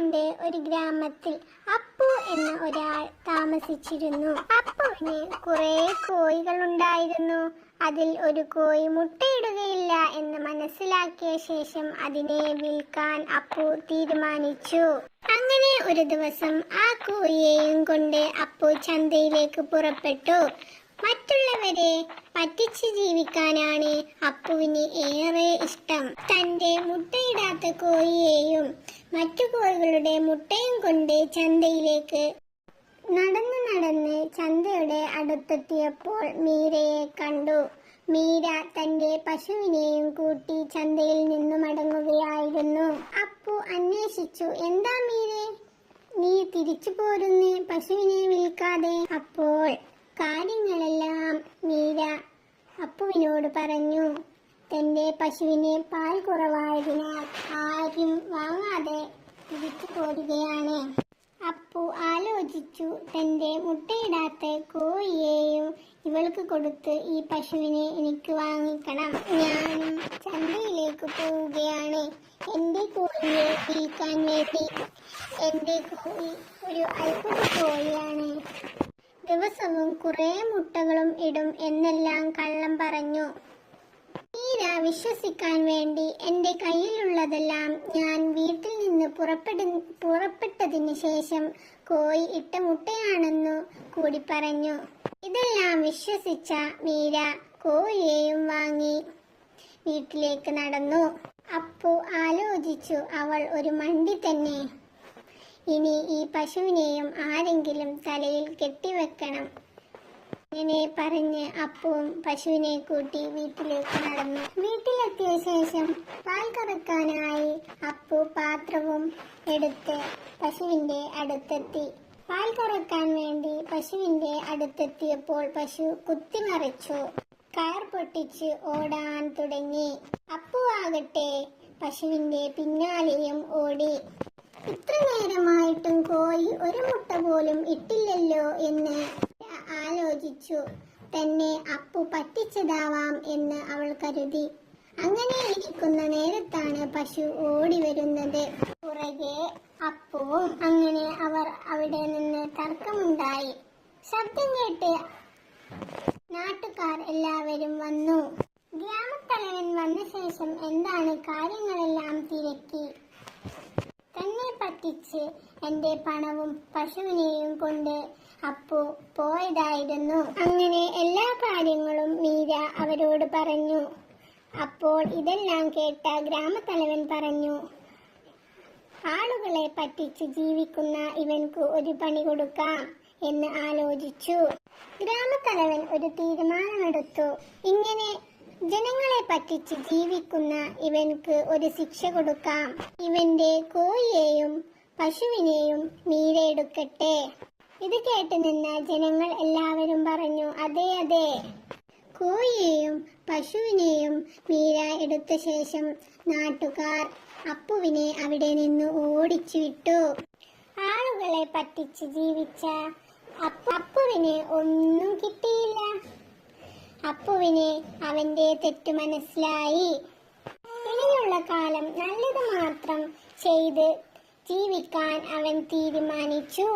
പണ്ട് ഒരു ഗ്രാമത്തിൽ അപ്പു എന്ന ഒരാൾ താമസിച്ചിരുന്നു. അപ്പുവിന് കുറെ കോഴികൾ ഉണ്ടായിരുന്നു അതിൽ ഒരു കോഴി മുട്ടയിടുകയില്ല എന്ന് മനസ്സിലാക്കിയ ശേഷം അതിനെ വിൽക്കാൻ അപ്പു തീരുമാനിച്ചു. അങ്ങനെ ഒരു ദിവസം ആ കോഴിയെയും കൊണ്ട് അപ്പു ചന്തയിലേക്ക് പുറപ്പെട്ടു. മറ്റുള്ളവരെ പറ്റിച്ച് ജീവിക്കാനാണ് അപ്പുവിന് ഏറെ ഇഷ്ടം. തന്റെ മുട്ടയിടാത്ത കോഴിയെയും മറ്റു കോഴികളുടെ മുട്ടയും കൊണ്ട് ചന്തയിലേക്ക് നടന്ന് നടന്ന് ചന്തയുടെ അടുത്തെത്തിയപ്പോൾ മീരയെ കണ്ടു. മീര തന്റെ പശുവിനെയും കൂട്ടി ചന്തയിൽ നിന്ന് മടങ്ങുകയായിരുന്നു. അപ്പു അന്വേഷിച്ചു എന്താ മീരെ? നീ തിരിച്ചു പോരുന്നേ പശുവിനെ വിൽക്കാതെ? അപ്പോൾ കാര്യങ്ങളെല്ലാം മീര അപ്പുവിനോട് പറഞ്ഞു. തന്റെ പശുവിന് പാൽ കുറവായതിനാൽ ആരും വാങ്ങാതെ തിരിച്ചു പോരുകയാണ്. അപ്പു ആലോചിച്ചു തന്റെ മുട്ടയിടാത്ത കോഴിയെയും ഇവൾക്ക് കൊടുത്ത് ഈ പശുവിനെ എനിക്ക് വാങ്ങിക്കണം. ഞാനും ചന്തയിലേക്ക് പോവുകയാണ്. എന്റെ കോഴിയെ വിൽക്കാൻ വേണ്ടി എന്റെ കോഴി ഒരു അത്ഭുത കോഴിയാണ്. ദിവസവും കുറെ മുട്ടകളും ഇടും എന്നെല്ലാം കള്ളം പറഞ്ഞു. മീര വിശ്വസിക്കാൻ വേണ്ടി എന്റെ കയ്യിലുള്ളതെല്ലാം ഞാൻ വീട്ടിൽ നിന്ന് പുറപ്പെടു പുറപ്പെട്ടതിന് ശേഷം കോഴി ഇട്ട മുട്ടയാണെന്നു കൂടി പറഞ്ഞു. ഇതെല്ലാം വിശ്വസിച്ച മീര കോഴിയെയും വാങ്ങി വീട്ടിലേക്ക് നടന്നു. അപ്പു ആലോചിച്ചു അവൾ ഒരു മണ്ടി തന്നെ. ഇനി ഈ പശുവിനെയും ആരെങ്കിലും തലയിൽ കെട്ടിവെക്കണം. ഇങ്ങനെ പറഞ്ഞ് അപ്പവും പശുവിനെ കൂട്ടി വീട്ടിലേക്ക് നടന്നു. വീട്ടിലെത്തിയ ശേഷം പാൽ കറക്കാനായി അപ്പു പാത്രവും എടുത്ത് പശുവിന്റെ അടുത്തെത്തി. പാൽ കറക്കാൻ വേണ്ടി പശുവിന്റെ അടുത്തെത്തിയപ്പോൾ പശു കുത്തിമറിച്ചു കയർ പൊട്ടിച്ച് ഓടാൻ തുടങ്ങി. അപ്പു ആകട്ടെ പശുവിന്റെ പിന്നാലെയും ഓടി. ഇത്ര നേരമായിട്ടും കോഴി ഒരു മുട്ട പോലും ഇട്ടില്ലല്ലോ എന്ന് ആലോചിച്ചു. തന്നെ അപ്പു പറ്റിച്ചതാവാം എന്ന് അവൾ കരുതി. അങ്ങനെ ഇരിക്കുന്ന നേരത്താണ് പശു ഓടി വരുന്നത്. പുറകെ അപ്പുവും അങ്ങനെ അവർ അവിടെ നിന്ന് തർക്കമുണ്ടായി. ശബ്ദം കേട്ട് നാട്ടുകാർ എല്ലാവരും വന്നു. ഗ്രാമത്തലവൻ വന്ന ശേഷം എന്താണ് കാര്യങ്ങളെല്ലാം തിരക്കി? പറ്റിച്ച് എന്റെ പണവും പശുവിനെയും കൊണ്ട് അപ്പു പോയതായിരുന്നു. അങ്ങനെ എല്ലാ കാര്യങ്ങളും മീര അവരോട് പറഞ്ഞു. അപ്പോൾ ഇതെല്ലാം കേട്ട ഗ്രാമത്തലവൻ പറഞ്ഞു ആളുകളെ പറ്റിച്ച് ജീവിക്കുന്ന ഇവൻക്ക് ഒരു പണി കൊടുക്കാം എന്ന് ആലോചിച്ചു. ഗ്രാമത്തലവൻ ഒരു തീരുമാനമെടുത്തു. ഇങ്ങനെ ജനങ്ങളെ പറ്റിച്ച് ജീവിക്കുന്ന ഇവൻക്ക് ഒരു ശിക്ഷ കൊടുക്കാം. ഇവന്റെ കോഴിയെയും പശുവിനെയും മീരെടുക്കട്ടെ ഇത് കേട്ട് നിന്ന ജനങ്ങൾ എല്ലാവരും പറഞ്ഞു അതെ അതെ. കോഴിയെയും പശുവിനെയും മീര എടുത്ത ശേഷം നാട്ടുകാർ അപ്പുവിനെ അവിടെ നിന്ന് ഓടിച്ചു വിട്ടു ആളുകളെ പറ്റിച്ച് ജീവിച്ച അപ്പുവിന് ഒന്നും കിട്ടിയില്ല. അപ്പുവിന് അവന്റെ തെറ്റു മനസ്സിലായി. ഇനിയുള്ള കാലം നല്ലത് മാത്രം ചെയ്ത് ജീവിക്കാൻ അവൻ തീരുമാനിച്ചു